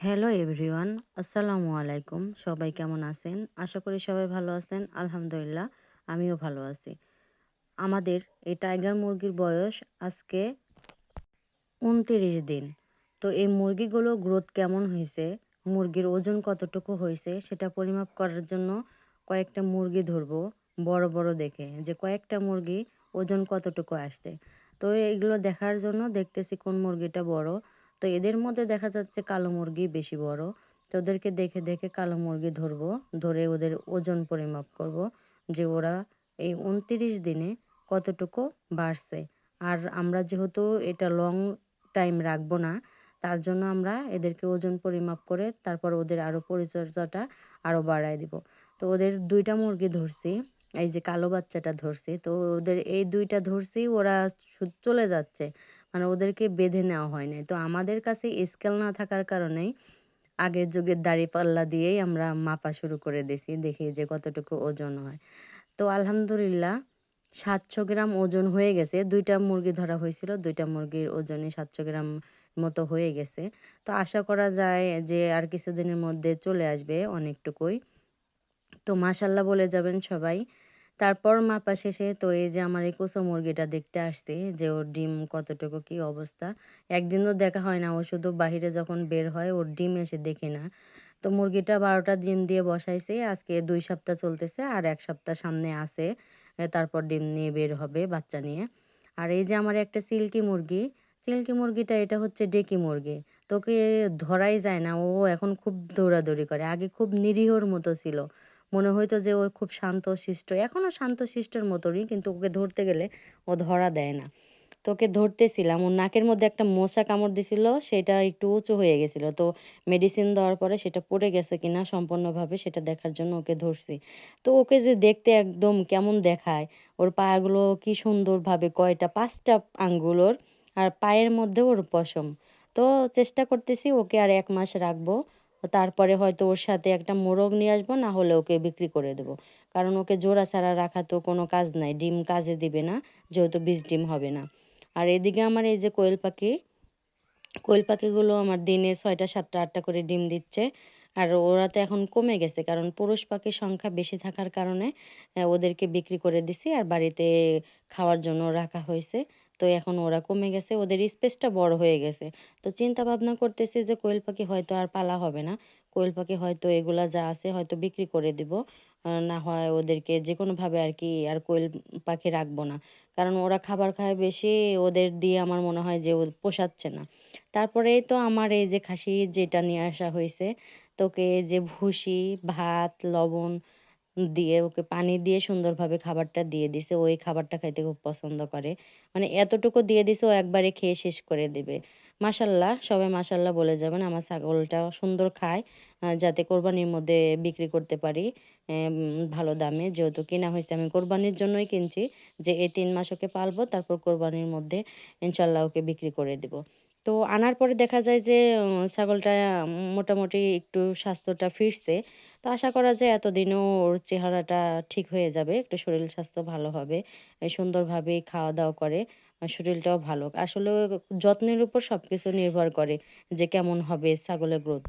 Hello everyone আসসালামু আলাইকুম সবাই কেমন আছেন? আশা করি সবাই ভালো আছেন। আলহামদুলিল্লাহ, আমিও ভালো আছি। আমাদের এই টাইগার মুরগির বয়স আজকে উনতিরিশ দিন। তো এই মুরগিগুলো গ্রোথ কেমন হয়েছে? মুরগির ওজন কতটুকু হয়েছে? সেটা পরিমাপ করার জন্য কয়েকটা মুরগি ধরবো, বড় বড় দেখে। যে কয়েকটা মুরগি ওজন কতটুকু আসছে? তো এগুলো দেখার জন্য দেখতেছি কোন মুরগিটা বড়। তো এদের মধ্যে দেখা যাচ্ছে কালো মুরগি বেশি বড়। তো ওদেরকে দেখে দেখে কালো মুরগি ধরবো, ধরে ওদের ওজন পরিমাপ করব যে ওরা এই উনতিরিশ দিনে কতটুকু বাড়ছে। আর আমরা যেহেতু এটা লং টাইম রাখব না, তার জন্য আমরা এদেরকে ওজন পরিমাপ করে তারপর ওদের আরও পরিচর্যাটা আরও বাড়ায় দিব। তো ওদের দুইটা মুরগি ধরছি, এই যে কালো বাচ্চাটা ধরছি, তো ওদের এই দুইটা ধরছি, ওরা চলে যাচ্ছে। মানে ওদেরকে বেঁধে নেওয়া হয় নাই। তো আমাদের কাছে স্কেল না থাকার কারণেই আগের যুগের দাড়িপাল্লা দিয়েই আমরা মাপা শুরু করে দিছি দেখি যে কতটুকু ওজন হয়। তো আলহামদুলিল্লাহ সাতশো গ্রাম ওজন হয়ে গেছে। দুইটা মুরগি ধরা হয়েছিল, দুইটা মুরগির ওজনে সাতশো গ্রাম মতো হয়ে গেছে। তো আশা করা যায় যে আর কিছুদিনের মধ্যে চলে আসবে অনেকটুকুই। তো মাশাল্লাহ বলে যাবেন সবাই তারপর মাপা শেষে তো এই যে আমার এই কুসো মুরগিটা দেখতে আসছে যে ওর ডিম কতটুকু কি অবস্থা। একদিনও দেখা হয় না, ও শুধু বাহিরে যখন বের হয় ওর ডিম এসে দেখি না। তো মুরগিটা বারোটা ডিম দিয়ে বসাইছে, আজকে দুই সপ্তাহ চলতেছে আর এক সপ্তাহ সামনে আছে তারপর ডিম নিয়ে বের হবে বাচ্চা নিয়ে। আর এই যে আমার একটা সিল্কি মুরগি, সিল্কি মুরগিটা এটা হচ্ছে ডেকি মুরগি। তোকে ধরাই যায় না, ও এখন খুব দৌড়াদৌড়ি করে, আগে খুব নিরীহর মতো ছিল। মনে হইতো যে ও খুব শান্ত শিষ্ট। এখনও শান্ত শিষ্টর মতনই, কিন্তু ওকে ধরতে গেলে ও ধরা দেয় না। তোকে ধরতেছিলাম, ওর নাকের মধ্যে একটা মশা কামড় দিছিল, সেটা একটু উঁচু হয়ে গেছিল। তো মেডিসিন দেওয়ার পরে সেটা পড়ে গেছে কিনা সম্পূর্ণভাবে সেটা দেখার জন্য ওকে ধরছি। তো ওকে যে দেখতে একদম কেমন দেখায়, ওর পাগুলো কি সুন্দরভাবে কয়টা, পাঁচটা আঙ্গুলোর আর পায়ের মধ্যে ওর পশম। তো চেষ্টা করতেছি ওকে আর এক মাস রাখব। তারপরে হয়তো ওর সাথে একটা মোরগ নিয়ে আসব, না হলে ওকে বিক্রি করে দেবো। কারণ ওকে জোড়া ছাড়া রাখা তো কোনো কাজ নাই, ডিম কাজে দিবে না, যেহেতু বীজ ডিম হবে না। আর এদিকে আমার এই যে কোয়েল পাখি, কোয়েল পাখিগুলো আমার দিনে ছয়টা, সাতটা, আটটা করে ডিম দিচ্ছে। আর ওরা তো এখন কমে গেছে, কারণ পুরুষ পাখির সংখ্যা বেশি থাকার কারণে ওদেরকে বিক্রি করে দিছি, আর বাড়িতে খাওয়ার জন্য রাখা হয়েছে। তো এখন ওরা কমে গেছে, ওদের স্পেসটা বড় হয়ে গেছে। তো চিন্তা ভাবনা করতেছি যে কোয়েল পাখি হয়তো আর পালা হবে না। কোয়েল পাখি হয়তো এগুলা যা আছে হয়তো বিক্রি করে দিব। না হয় ওদেরকে যে কোনোভাবে আর কি আর কোয়েল পাখি রাখব না। কারণ ওরা খাবার খায় বেশি, ওদের দিয়ে আমার মনে হয় যে ও পোষাচ্ছে না। তারপরে তো আমার এই যে খাসি যেটা নিয়ে আসা হয়েছে, তোকে যে ভুসি, ভাত, লবণ দিয়ে ওকে পানি দিয়ে সুন্দরভাবে খাবারটা দিয়ে দিছে। ওই খাবারটা খাইতে খুব পছন্দ করে। মানে এতটুকু দিয়ে দিছে ও একবারে খেয়ে শেষ করে দেবে। মাসাল্লাহ সবাই মাসাল্লাহ বলে যাবেন। আমার ছাগলটা সুন্দর খায়। যাতে কোরবানির মধ্যে বিক্রি করতে পারি। ভালো দামে। যেহেতু কেনা হয়েছে, আমি কোরবানির জন্যই কিনছি যে, এই তিন মাস ওকে পালবো, তারপর কোরবানির মধ্যে ইনশাল্লাহ ওকে বিক্রি করে দেবো। তো আনার পরে দেখা যায় যে ছাগলটা মোটামুটি একটু স্বাস্থ্যটা ফিরছে। তো আশা করা যায় এতদিনও ওর চেহারাটা ঠিক হয়ে যাবে, একটু শরীর স্বাস্থ্য ভালো হবে সুন্দরভাবে খাওয়া দাওয়া করে শরীরটাও ভালো। আসলে যত্নের উপর সব কিছু নির্ভর করে যে কেমন হবে ছাগলের গ্রোথ